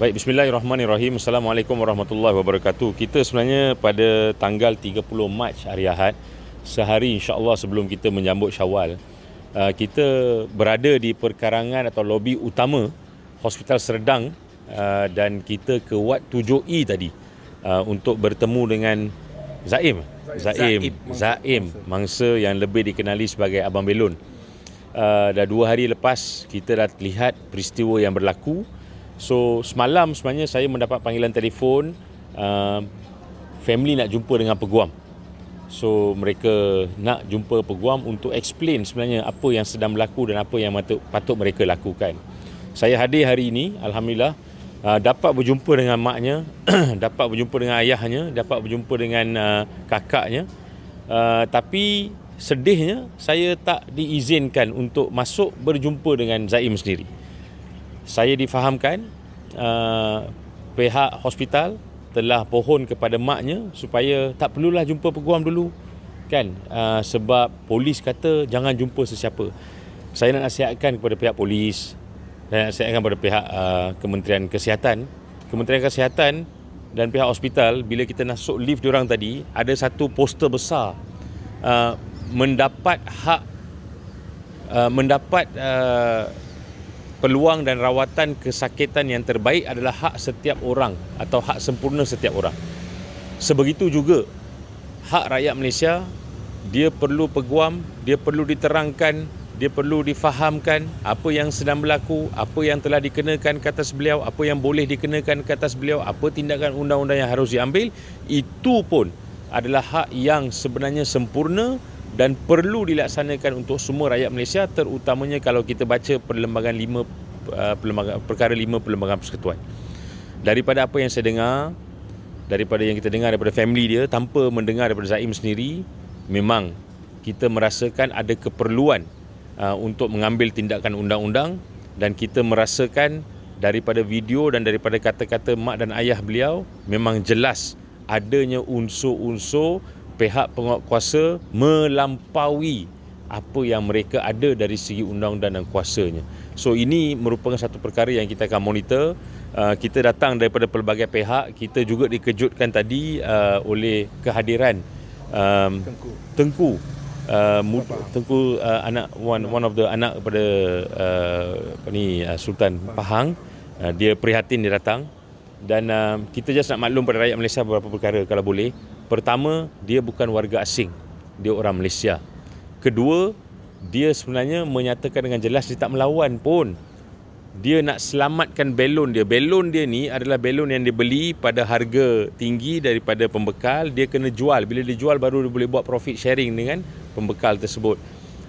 Baik, bismillahirrahmanirrahim. Assalamualaikum warahmatullahi wabarakatuh. Kita sebenarnya pada tanggal 30 Mac hari Ahad, sehari insya-Allah sebelum kita menyambut Syawal, uh, kita berada di perkarangan atau lobi utama Hospital Serdang uh, dan kita ke Wad 7E tadi uh, untuk bertemu dengan Zaim. Zaim, Zaim, mangsa yang lebih dikenali sebagai Abang Belon. Dah dua hari lepas kita dah lihat peristiwa yang berlaku So semalam sebenarnya saya mendapat panggilan telefon uh, family nak jumpa dengan peguam. So mereka nak jumpa peguam untuk explain sebenarnya apa yang sedang berlaku dan apa yang patut, patut mereka lakukan. Saya hadir hari ini alhamdulillah uh, dapat berjumpa dengan maknya, dapat berjumpa dengan ayahnya, dapat berjumpa dengan uh, kakaknya. Uh, tapi sedihnya saya tak diizinkan untuk masuk berjumpa dengan Zaim sendiri saya difahamkan uh, pihak hospital telah pohon kepada maknya supaya tak perlulah jumpa peguam dulu kan? Uh, sebab polis kata jangan jumpa sesiapa. Saya nak nasihatkan kepada pihak polis dan nasihatkan kepada pihak uh, Kementerian Kesihatan. Kementerian Kesihatan dan pihak hospital bila kita masuk lift diorang tadi ada satu poster besar uh, mendapat hak uh, mendapat uh, peluang dan rawatan kesakitan yang terbaik adalah hak setiap orang atau hak sempurna setiap orang. Sebegitu juga hak rakyat Malaysia dia perlu peguam, dia perlu diterangkan, dia perlu difahamkan apa yang sedang berlaku, apa yang telah dikenakan ke atas beliau, apa yang boleh dikenakan ke atas beliau, apa tindakan undang-undang yang harus diambil, itu pun adalah hak yang sebenarnya sempurna dan perlu dilaksanakan untuk semua rakyat Malaysia terutamanya kalau kita baca perlembagaan lima uh, perlembagaan, perkara lima perlembagaan persekutuan. Daripada apa yang saya dengar daripada yang kita dengar daripada family dia tanpa mendengar daripada Zaim sendiri memang kita merasakan ada keperluan uh, untuk mengambil tindakan undang-undang dan kita merasakan daripada video dan daripada kata-kata mak dan ayah beliau memang jelas adanya unsur-unsur pihak penguatkuasa melampaui apa yang mereka ada dari segi undang-undang dan kuasanya. So ini merupakan satu perkara yang kita akan monitor. Uh, kita datang daripada pelbagai pihak. Kita juga dikejutkan tadi uh, oleh kehadiran um, Tengku. Tengku. Uh, tengku uh, anak one one of the anak kepada uh, apa ni uh, Sultan Pahang uh, dia prihatin dia datang dan uh, kita just nak maklum pada rakyat Malaysia beberapa perkara kalau boleh Pertama, dia bukan warga asing. Dia orang Malaysia. Kedua, dia sebenarnya menyatakan dengan jelas dia tak melawan pun. Dia nak selamatkan belon dia. Belon dia ni adalah belon yang dia beli pada harga tinggi daripada pembekal. Dia kena jual. Bila dia jual baru dia boleh buat profit sharing dengan pembekal tersebut.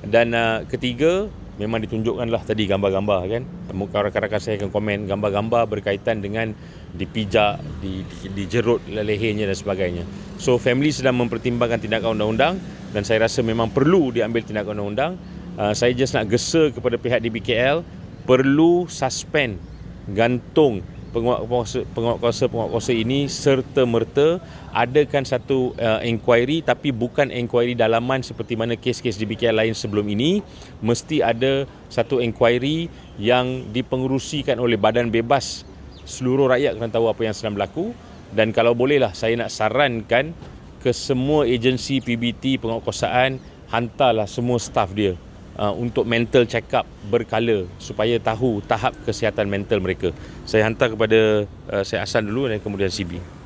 Dan uh, ketiga, memang ditunjukkanlah tadi gambar-gambar kan. Rakan-rakan saya akan komen gambar-gambar berkaitan dengan dipijak, di, di, dijerut lehernya dan sebagainya. So family sedang mempertimbangkan tindakan undang-undang dan saya rasa memang perlu diambil tindakan undang-undang. Uh, saya just nak gesa kepada pihak DBKL perlu suspend gantung penguatkuasa penguatkuasa penguatkuasa ini serta merta adakan satu uh, inquiry tapi bukan inquiry dalaman seperti mana kes-kes DBKL lain sebelum ini mesti ada satu inquiry yang dipengerusikan oleh badan bebas seluruh rakyat kena tahu apa yang sedang berlaku dan kalau bolehlah saya nak sarankan ke semua agensi PBT penguatkuasaan hantarlah semua staff dia uh, untuk mental check up berkala supaya tahu tahap kesihatan mental mereka. Saya hantar kepada uh, saya Hasan dulu dan kemudian CB.